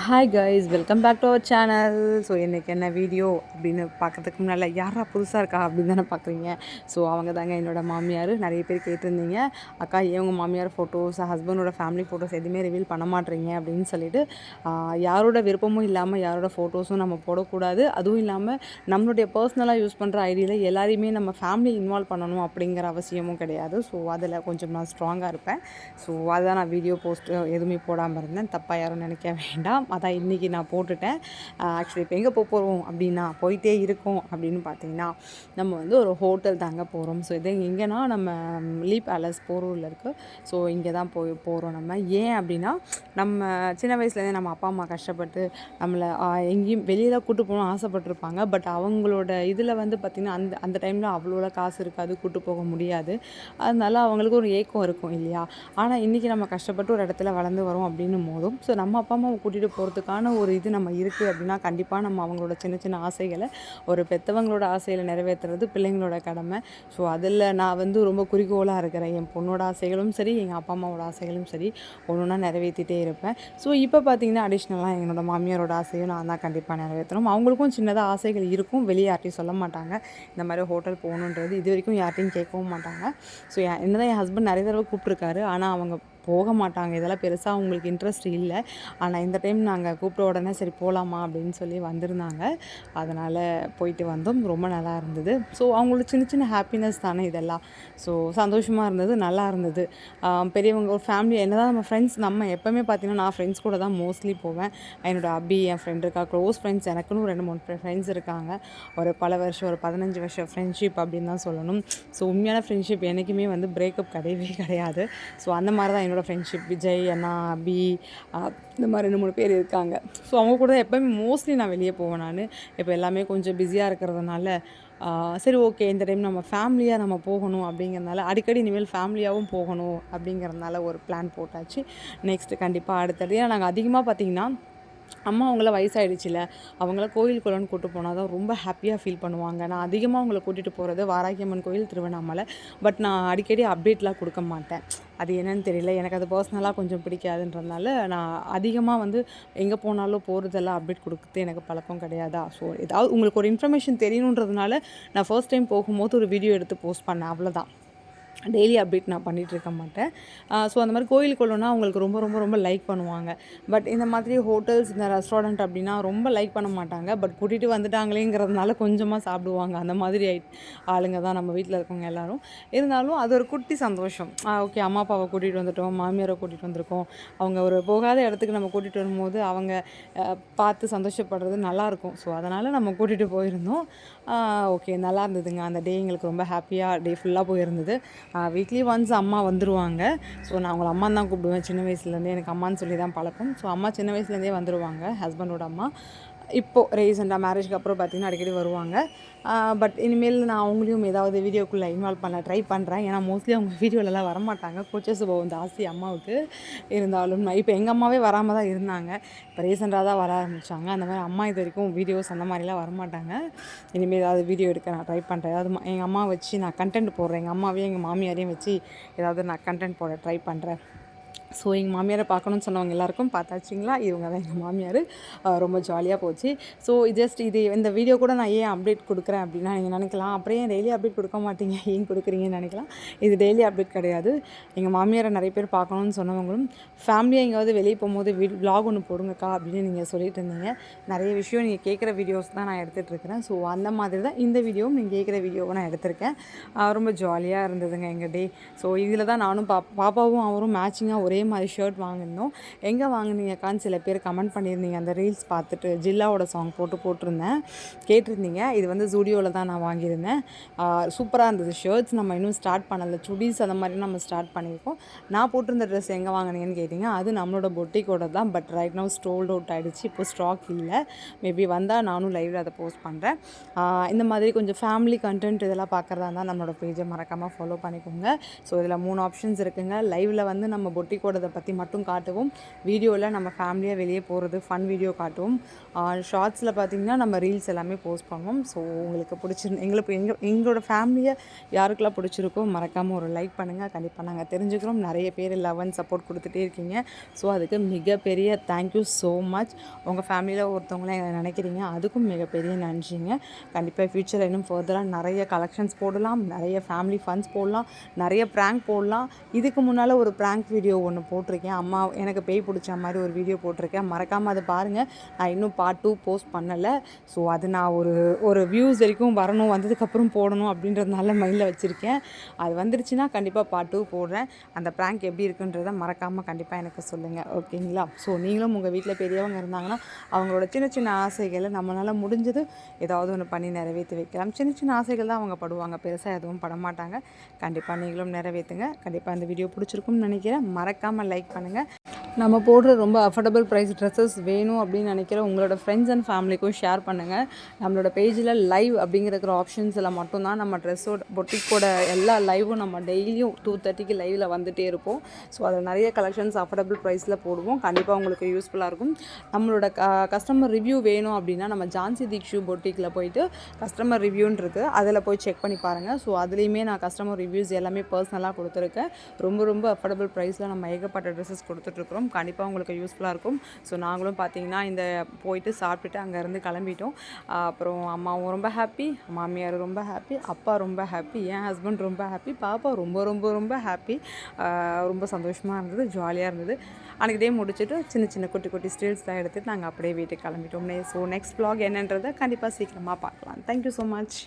Hi guys welcome back to our channel so இன்றைக்கி என்ன video அப்படின்னு பார்க்கறதுக்கு முன்னால் யாரா புதுசாக இருக்கா அப்படின்னு தானே பார்க்குறீங்க. ஸோ அவங்க தாங்க என்னோடய மாமியார். நிறைய பேர் கேட்டிருந்தீங்க. அக்கா இவங்க மாமியார் ஃபோட்டோஸ் ஹஸ்பண்டோட ஃபேமிலி ஃபோட்டோஸ் எதுவுமே ரிவீல் பண்ண மாட்டேறீங்க அப்படின்னு சொல்லிட்டு யாரோட விருப்பமும் இல்லாமல் யாரோட ஃபோட்டோஸும் நம்ம போடக்கூடாது. அதுவும் இல்லாமல் நம்மளுடைய பர்சனலாக யூஸ் பண்ணுற ஐடியில் எல்லாரையுமே நம்ம ஃபேமிலி இன்வால்வ் பண்ணணும் அப்படிங்கிற அவசியமும் கிடையாது. ஸோ அதில் கொஞ்சம் நான் ஸ்ட்ராங்காக இருப்பேன். ஸோ அதான் நான் வீடியோ போஸ்ட் எதுவுமே போடாமல் இருந்தேன். தப்பாக யாரும் நினைக்க வேண்டாம். அதான் இன்றைக்கி நான் போட்டுட்டேன். ஆக்சுவலி இப்போ எங்கே போக போகிறோம் அப்படின்னா போயிட்டே இருக்கோம் அப்படின்னு பார்த்தீங்கன்னா நம்ம வந்து ஒரு ஹோட்டல் தாங்க போகிறோம் ஸோ இது எங்கேனா நம்ம லீ பேலஸ் போரூரில் இருக்குது ஸோ இங்கே தான் போய் போகிறோம் நம்ம. ஏன் அப்படின்னா நம்ம சின்ன வயசுலேருந்தே நம்ம அப்பா அம்மா கஷ்டப்பட்டு நம்மளை எங்கேயும் வெளியில் கூட்டு போகணும்னு ஆசைப்பட்டிருப்பாங்க. பட் அவங்களோட இதில் வந்து பார்த்திங்கன்னா அந்த அந்த டைமில் அவ்வளோல காசு இருக்காது கூட்டு போக முடியாது. அதனால அவங்களுக்கு ஒரு ஏக்கம் இருக்கும் இல்லையா? ஆனால் இன்றைக்கி நம்ம கஷ்டப்பட்டு ஒரு இடத்துல வளர்ந்து வரோம் அப்படின்னும் போதும். ஸோ நம்ம அப்பா அம்மாவை கூட்டிகிட்டு போகிறதுக்கான ஒரு இது நம்ம இருக்குது அப்படின்னா கண்டிப்பாக நம்ம அவங்களோட சின்ன சின்ன ஆசைகளை ஒரு பெற்றவங்களோட ஆசையில் நிறைவேற்றுறது பிள்ளைங்களோட கடமை. ஸோ அதில் நான் வந்து ரொம்ப குறிக்கோளாக இருக்கிறேன். என் பொண்ணோட ஆசைகளும் சரி எங்கள் அப்பா அம்மாவோட ஆசைகளும் சரி ஒன்று ஒன்றா நிறைவேற்றிட்டே இருப்பேன். ஸோ இப்போ பார்த்தீங்கன்னா அடிஷ்னலாக என்னோடய மாமியாரோட ஆசையும் நான் தான் கண்டிப்பாக நிறைவேற்றணும். அவங்களுக்கும் சின்னதாக ஆசைகள் இருக்கும். வெளியே யார்ட்டையும் சொல்ல மாட்டாங்க. இந்த மாதிரி ஹோட்டல் போகணுன்றது இது வரைக்கும் யார்ட்டையும் கேட்கவும் மாட்டாங்க. ஸோ என்னதான் என் ஹஸ்பண்ட் நிறைய தடவை கூப்பிட்ருக்காரு ஆனால் அவங்க போக மாட்டாங்க இதெல்லாம் பெருசாக அவங்களுக்கு இன்ட்ரெஸ்ட் இல்லை. ஆனால் இந்த டைம் நாங்கள் கூப்பிட்ட உடனே சரி போகலாமா அப்படின்னு சொல்லி வந்திருந்தாங்க. அதனால் போயிட்டு வந்தோம். ரொம்ப நல்லா இருந்தது. ஸோ அவங்களோட சின்ன சின்ன ஹாப்பினஸ் தானே இதெல்லாம். ஸோ சந்தோஷமாக இருந்தது நல்லா இருந்தது. பெரியவங்க ஒரு ஃபேமிலி என்ன தான் நம்ம ஃப்ரெண்ட்ஸ் நம்ம எப்போவுமே பார்த்தீங்கன்னா நான் ஃப்ரெண்ட்ஸ் கூட தான் மோஸ்ட்லி போவேன். என்னோடய அபி என் ஃப்ரெண்ட் இருக்கா க்ளோஸ் ஃப்ரெண்ட்ஸ் எனக்குன்னு ரெண்டு மூணு ஃப்ரெண்ட்ஸ் இருக்காங்க. ஒரு பல வருஷம் ஒரு பதினஞ்சு வருஷம் ஃப்ரெண்ட்ஷிப் அப்படின்னு தான் சொல்லணும். ஸோ உண்மையான ஃப்ரெண்ட்ஷிப் என்றைக்குமே வந்து பிரேக்கப் கிடையவே கிடையாது. ஸோ அந்த மாதிரி தான் என்னோடய ஃப்ரெண்ட்ஷிப் விஜய் அண்ணா அபி இந்த மாதிரி ரெண்டு மூணு பேர் இருக்காங்க. ஸோ அவங்க கூட தான் எப்போயுமே மோஸ்ட்லி நான் வெளியே போவேன் நான். இப்போ எல்லாமே கொஞ்சம் பிஸியாக இருக்கிறதுனால சரி ஓகே இந்த டைம் நம்ம ஃபேமிலியாக நம்ம போகணும் அப்படிங்கிறதுனால அடிக்கடி இனிமேல் ஃபேமிலியாகவும் போகணும் அப்படிங்கிறதுனால ஒரு பிளான் போட்டாச்சு. நெக்ஸ்ட்டு கண்டிப்பாக அடுத்தது ஏன்னா நாங்கள் அதிகமாக பார்த்தீங்கன்னா அம்மா அவங்கள வயசாயிடுச்சுல அவங்கள கோயில் குளம்னு கூட்டு போனால் தான் ரொம்ப ஹாப்பியாக ஃபீல் பண்ணுவாங்க. நான் அதிகமாக அவங்கள கூட்டிகிட்டு போகிறது வாராகியம்மன் கோயில் திருவண்ணாமலை. பட் நான் அடிக்கடி அப்டேட்லாம் கொடுக்க மாட்டேன். அது என்னன்னு தெரியல. எனக்கு அது பர்சனலாக கொஞ்சம் பிடிக்காதுன்றதுனால நான் அதிகமாக வந்து எங்கே போனாலும் போகிறதெல்லாம் அப்டேட் கொடுக்குறது எனக்கு பழக்கம் கிடையாதா? ஸோ ஏதாவது உங்களுக்கு ஒரு இன்ஃபர்மேஷன் தெரியணுன்றதுனால நான் ஃபர்ஸ்ட் டைம் போகும்போது ஒரு வீடியோ எடுத்து போஸ்ட் பண்ணேன். அவ்வளோதான் டெய்லி அப்டேட் நான் பண்ணிகிட்டு இருக்க மாட்டேன். ஸோ அந்த மாதிரி கோயிலுக்குள்ளனா அவங்களுக்கு ரொம்ப ரொம்ப ரொம்ப லைக் பண்ணுவாங்க. பட் இந்த மாதிரி ஹோட்டல்ஸ் இந்த ரெஸ்டாரண்ட் அப்படின்னா ரொம்ப லைக் பண்ண மாட்டாங்க. பட் கூட்டிகிட்டு வந்துட்டாங்களேங்கிறதுனால கொஞ்சமாக சாப்பிடுவாங்க. அந்த மாதிரி ஐ- ஆளுங்க தான் நம்ம வீட்டில் இருக்கவங்க எல்லோரும். இருந்தாலும் அது ஒரு குட்டி சந்தோஷம். ஓகே அம்மா அப்பாவை கூட்டிகிட்டு வந்துட்டோம் மாமியாரை கூட்டிகிட்டு வந்திருக்கோம். அவங்க ஒரு போகாத இடத்துக்கு நம்ம கூட்டிகிட்டு வரும்போது அவங்க பார்த்து சந்தோஷப்படுறது நல்லாயிருக்கும் ஸோ அதனால் நம்ம கூட்டிகிட்டு போயிருந்தோம். ஓகே நல்லா இருந்ததுங்க. அந்த டே எங்களுக்கு ரொம்ப ஹாப்பியாக டே ஃபுல்லாக போயிருந்தது. வீக்லி ஒன்ஸ் அம்மா வந்துடுவாங்க ஸோ நான் அவங்கள அம்மா தான் கூப்பிடுவேன். சின்ன வயசுலேருந்தே எனக்கு அம்மான்னு சொல்லி தான் பழக்கம். ஸோ அம்மா சின்ன வயசுலேருந்தே வந்துடுவாங்க ஹஸ்பண்டோட அம்மா. இப்போது ரீசெண்டாக மேரேஜ்க்கு அப்புறம் பார்த்தீங்கன்னா அடிக்கடி வருவாங்க. பட் இனிமேல் நான் அவங்களையும் ஏதாவது வீடியோக்குள்ளே இன்வால்வ் பண்ண ட்ரை பண்ணுறேன் ஏன்னா மோஸ்ட்லி அவங்க வீடியோலலாம் வரமாட்டாங்க. கூச்ச போகும் ஜாஸ்தி அம்மாவுக்கு இருந்தாலும் நான் இப்போ எங்கள் அம்மாவே வராமல் தான் இருந்தாங்க. இப்போ ரீசெண்டாக தான் வர ஆரம்பித்தாங்க அந்த மாதிரி அம்மா இது வரைக்கும் வீடியோஸ் அந்த மாதிரிலாம் வரமாட்டாங்க. இனிமேல் ஏதாவது வீடியோ எடுக்க நான் ட்ரை பண்ணுறேன் ஏதாவது எங்கள் அம்மா வச்சு நான் கண்டென்ட் போடுறேன். எங்கள் அம்மாவையும் எங்கள் மாமியாரையும் வச்சு ஏதாவது நான் கண்டென்ட் போட ட்ரை பண்ணுறேன் ஸோ எங்கள் மாமியாரை பார்க்கணும்னு சொன்னவங்க எல்லாருக்கும் பார்த்தாச்சிங்களா? இவங்க தான் எங்கள் மாமியார். ரொம்ப ஜாலியாக போச்சு. ஸோ ஜஸ்ட் இது இந்த வீடியோ கூட நான் ஏன் அப்டேட் கொடுக்குறேன் அப்படின்னா நீங்கள் நினைக்கலாம். அப்புறம் ஏன் டெய்லி அப்டேட் கொடுக்க மாட்டீங்க? ஏன் கொடுக்குறீங்கன்னு நினைக்கலாம். இது டெய்லி அப்டேட் கிடையாது. எங்கள் மாமியாரை நிறைய பேர் பார்க்கணும்னு சொன்னவங்களும் ஃபேமிலியாக எங்கேயாவது வெளியே போகும்போது வீ விலாக் ஒன்று போடுங்கக்கா அப்படின்னு நீங்கள் சொல்லிட்டு இருந்தீங்க. நிறைய விஷயம் நீங்கள் கேட்குற வீடியோஸ் தான் நான் எடுத்துகிட்டு இருக்கிறேன். ஸோ அந்த மாதிரி தான் இந்த வீடியோவும் நீங்கள் கேட்குற வீடியோவை நான் எடுத்திருக்கேன். ரொம்ப ஜாலியாக இருந்ததுங்க எங்கள் டே ஸோ இதில் தான் நானும் பா பாப்பாவும் அவரும் மேட்சிங்காக ஒரே மாதிரி ஷர்ட் வாங்கியிருந்தோம் எங்கே வாங்கினீங்கக்கான்னு சில பேர் கமெண்ட் பண்ணியிருந்தீங்க. அந்த ரீல்ஸ் பார்த்துட்டு ஜில்லாவோட சாங் போட்டு போட்டிருந்தேன். கேட்டிருந்தீங்க. இது வந்து ஜூடியோவில் தான் நான் வாங்கியிருந்தேன். சூப்பராக இருந்தது. ஷர்ட்ஸ் நம்ம இன்னும் ஸ்டார்ட் பண்ணலை. சுடிஸ் அந்த மாதிரி நம்ம ஸ்டார்ட் பண்ணியிருக்கோம். நான் போட்டிருந்த ட்ரெஸ் எங்கே வாங்கினீங்கன்னு கேட்டிங்க. அது நம்மளோட பொட்டிக்கோட தான். But right now sold out ஆகிடுச்சு இப்போ ஸ்டாக் இல்லை. மேபி வந்தால் நானும் லைவில் அதை போஸ்ட் பண்ணுறேன் இந்த மாதிரி கொஞ்சம் ஃபேமிலி கண்டென்ட் இதெல்லாம் பார்க்குறதா இருந்தால் நம்மளோட பேஜை மறக்காமல் ஃபாலோ பண்ணிக்கோங்க. ஸோ இதில் மூணு ஆப்ஷன்ஸ் இருக்குங்க. லைவில் வந்து நம்ம குட்டி கூடத்தை பற்றி மட்டும் காட்டுவோம். வீடியோவில் நம்ம ஃபேமிலியாக வெளியே போகிறது ஃபன் வீடியோ காட்டுவோம். ஷார்ட்ஸில் பார்த்தீங்கன்னா நம்ம ரீல்ஸ் எல்லாமே போஸ்ட் பண்ணுவோம். ஸோ உங்களுக்கு பிடிச்சிருந்து எங்களுக்கு எங்கள் எங்களோட ஃபேமிலியை யாருக்கெல்லாம் பிடிச்சிருக்கோ மறக்காமல் ஒரு லைக் பண்ணுங்கள் கண்டிப்பாக நாங்கள் தெரிஞ்சுக்கிறோம். நிறைய பேர் லவ் அண்ட் சப்போர்ட் கொடுத்துட்டே இருக்கீங்க. ஸோ அதுக்கு மிகப்பெரிய தேங்க்யூ ஸோ மச் உங்கள் ஃபேமிலியில் ஒருத்தவங்கள நினைக்கிறீங்க. அதுக்கும் மிகப்பெரிய நன்றிங்க. கண்டிப்பாக ஃப்யூச்சரில் இன்னும் ஃபர்தராக நிறைய கலெக்ஷன்ஸ் போடலாம். நிறைய ஃபேமிலி ஃபண்ட்ஸ் போடலாம். நிறைய ப்ராங்க் போடலாம். இதுக்கு முன்னால் ஒரு ப்ராங்க் வீடியோ ஒன்று போட்டிருக்கேன். அம்மா எனக்கு பேய் பிடிச்ச மாதிரி ஒரு வீடியோ போட்டிருக்கேன். மறக்காமல் அதை பாருங்கள் நான் இன்னும் பார்ட் டூ போஸ்ட் பண்ணலை. ஸோ அது நான் ஒரு ஒரு வியூஸ் வரைக்கும் வரணும் வந்ததுக்கப்புறம் போடணும் அப்படின்றதுனால மைண்டில் வச்சுருக்கேன். அது வந்துருச்சுன்னா கண்டிப்பாக பார்ட் டூ போடுறேன். அந்த ப்ராங்க் எப்படி இருக்குன்றதை மறக்காமல் கண்டிப்பாக எனக்கு சொல்லுங்கள் ஓகேங்களா ஸோ நீங்களும் உங்கள் வீட்டில் பெரியவங்க இருந்தாங்கன்னா அவங்களோட சின்ன சின்ன ஆசைகளை நம்மளால் முடிஞ்சது ஏதாவது ஒன்று பண்ணி நிறைவேற்றி வைக்கலாம். சின்ன சின்ன ஆசைகள் தான் அவங்க படுவாங்க. பெருசாக எதுவும் படமாட்டாங்க. கண்டிப்பாக நீங்களும் நிறைவேற்றுங்க கண்டிப்பாக அந்த வீடியோ பிடிச்சிருக்கும்னு நினைக்கிறேன். மறக்காமல் லைக் பண்ணுங்கள் நம்ம போடுற ரொம்ப அஃபோர்டபுள் ப்ரைஸ் ட்ரெஸ்ஸஸ் வேணும் அப்படின்னு நினைக்கிற உங்களோட ஃப்ரெண்ட்ஸ் அண்ட் ஃபேமிலிக்கும் ஷேர் பண்ணுங்கள் நம்மளோட பேஜில் லைவ் அப்படிங்கிற ஆப்ஷன்ஸில் மட்டும்தான் நம்ம ட்ரெஸ்ஸோட பொட்டிக்கோட எல்லா லைவும் நம்ம டெய்லியும் டூ தேர்ட்டிக்கு லைவில் வந்துகிட்டே இருப்போம். ஸோ அதில் நிறைய கலெக்ஷன்ஸ் அஃபோர்டபுள் ப்ரைஸில் போடுவோம். கண்டிப்பாக உங்களுக்கு யூஸ்ஃபுல்லாக இருக்கும். நம்மளோட க கஸ்டமர் ரிவ்யூ வேணும் அப்படின்னா நம்ம ஜான்சி தீக்ஷு பொட்டிக்கில் போயிட்டு கஸ்டமர் ரிவ்யூன்னு இருக்குது அதில் போய் செக் பண்ணி பாருங்கள் ஸோ அதுலேயுமே நான் கஸ்டமர் ரிவ்யூஸ் எல்லாமே பர்சனலாக கொடுத்துருக்கேன். ரொம்ப ரொம்ப அஃபோர்டபுள் ப்ரைஸில் நம்ம ஏகப்பட்ட ட்ரெஸ்ஸஸ் கொடுத்துட்ருக்குறோம் கண்டிப்பாக உங்களுக்கு யூஸ்ஃபுல்லாக இருக்கும். ஸோ நாங்களும் பார்த்தீங்கன்னா இந்த போயிட்டு சாப்பிட்டுட்டு அங்கேருந்து கிளம்பிட்டோம். அப்புறம் அம்மாவும் ரொம்ப ஹாப்பி மாமியார் ரொம்ப ஹாப்பி அப்பா ரொம்ப ஹாப்பி என் ஹஸ்பண்ட் ரொம்ப ஹாப்பி பாப்பா ரொம்ப ரொம்ப ரொம்ப ஹாப்பி ரொம்ப சந்தோஷமாக இருந்தது ஜாலியாக இருந்தது. அன்றைக்கி டே முடிச்சுட்டு சின்ன சின்ன குட்டி குட்டி ஸ்டில்ஸ் தான் எடுத்துகிட்டு நாங்கள் அப்படியே வீட்டுக்கு கிளம்பிட்டோம். ஸோ நெக்ஸ்ட் ப்ளாக் என்னன்றதை கண்டிப்பாக சீக்கிரமாக பார்க்கலாம். Thank you so much